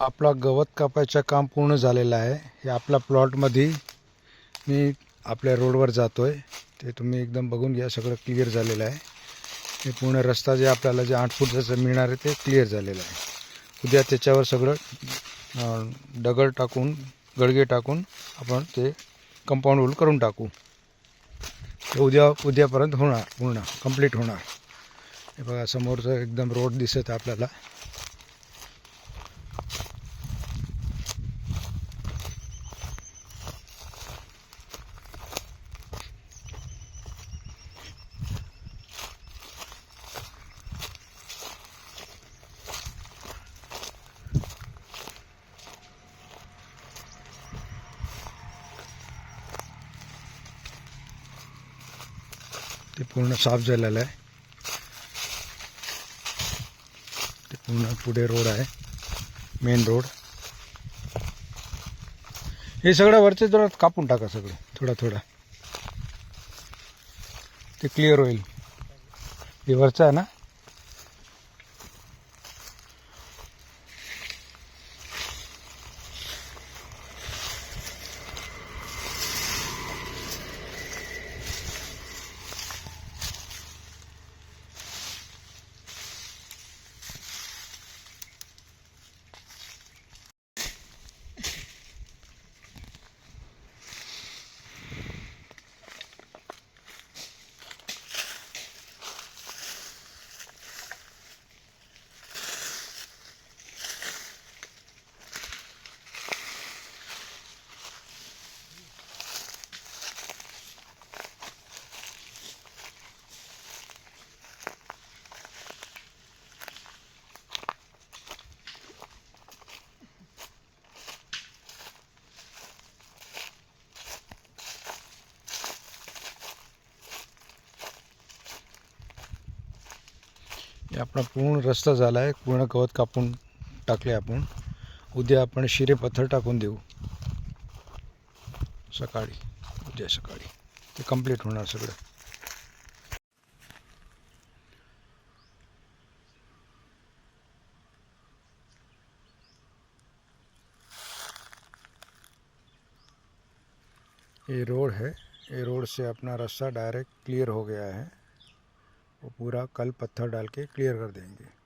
आपला गवत कापायचं काम पूर्ण झालेलं आहे. हे आपल्या प्लॉटमध्ये मी आपल्या रोडवर जातो आहे ते तुम्ही एकदम बघून घ्या सगळं क्लिअर झालेलं आहे. हे पूर्ण रस्ता जे आपल्याला जे आठ फूटचं मिळणार आहे ते क्लिअर झालेलं आहे. उद्या त्याच्यावर सगळं अं, दगड टाकून गडगे टाकून आपण ते कंपाऊंड वॉल करून टाकू. ते उद्या उद्यापर्यंत होणार पूर्ण कंप्लीट होणार. हे बघा समोरचं एकदम रोड दिसत आहे आपल्याला. ते पूर्ण साफ झालेलं आहे. ते पूर्ण पुढे रोड आहे मेन रोड हे सगळं वरचे जरा कापून टाका सगळं थोडा थोडा. ते क्लिअर होईल. हे वरचं आहे ना? हे आपला पूर्ण रस्ता झाला आहे. पूर्ण गवत कापून टाकले आपण. उद्या आपण शिरे पत्थर टाकून देऊ. सकाळी, उद्या सकाळी. ते कंप्लीट होणार सगळं. ये रोड है. ये रोड से अपना रास्ता डायरेक्ट क्लियर हो गया है. वो पूरा कल पत्थर डाल के क्लियर कर देंगे।